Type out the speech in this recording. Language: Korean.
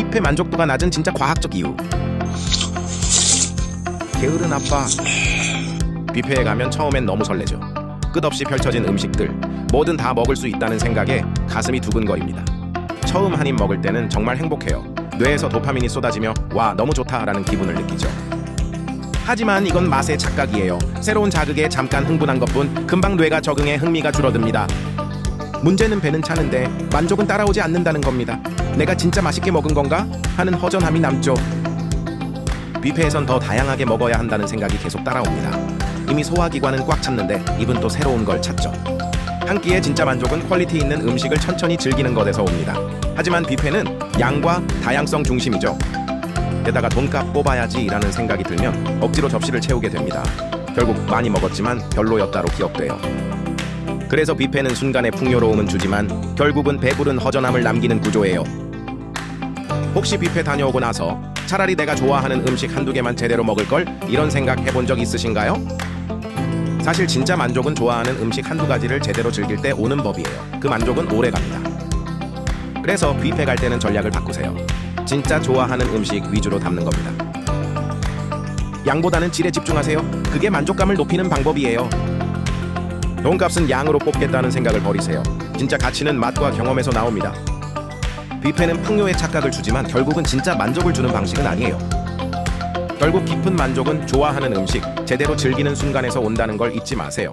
뷔페 만족도가 낮은 진짜 과학적 이유. 게으른 아빠. 뷔페에 가면 처음엔 너무 설레죠. 끝없이 펼쳐진 음식들, 뭐든 다 먹을 수 있다는 생각에 가슴이 두근거립니다. 처음 한 입 먹을 때는 정말 행복해요. 뇌에서 도파민이 쏟아지며 와 너무 좋다라는 기분을 느끼죠. 하지만 이건 맛의 착각이에요. 새로운 자극에 잠깐 흥분한 것뿐 금방 뇌가 적응해 흥미가 줄어듭니다. 문제는 배는 차는데 만족은 따라오지 않는다는 겁니다. 내가 진짜 맛있게 먹은 건가? 하는 허전함이 남죠. 뷔페에선 더 다양하게 먹어야 한다는 생각이 계속 따라옵니다. 이미 소화기관은 꽉 찼는데 입은 또 새로운 걸 찾죠. 한 끼의 진짜 만족은 퀄리티 있는 음식을 천천히 즐기는 것에서 옵니다. 하지만 뷔페는 양과 다양성 중심이죠. 게다가 돈값 뽑아야지라는 생각이 들면 억지로 접시를 채우게 됩니다. 결국 많이 먹었지만 별로였다로 기억돼요. 그래서 뷔페는 순간의 풍요로움은 주지만 결국은 배부른 허전함을 남기는 구조예요. 혹시 뷔페 다녀오고 나서 차라리 내가 좋아하는 음식 한두 개만 제대로 먹을 걸 이런 생각 해본 적 있으신가요? 사실 진짜 만족은 좋아하는 음식 한두 가지를 제대로 즐길 때 오는 법이에요. 그 만족은 오래 갑니다. 그래서 뷔페 갈 때는 전략을 바꾸세요. 진짜 좋아하는 음식 위주로 담는 겁니다. 양보다는 질에 집중하세요. 그게 만족감을 높이는 방법이에요. 돈값은 양으로 뽑겠다는 생각을 버리세요. 진짜 가치는 맛과 경험에서 나옵니다. 뷔페는 풍요의 착각을 주지만 결국은 진짜 만족을 주는 방식은 아니에요. 결국 깊은 만족은 좋아하는 음식, 제대로 즐기는 순간에서 온다는 걸 잊지 마세요.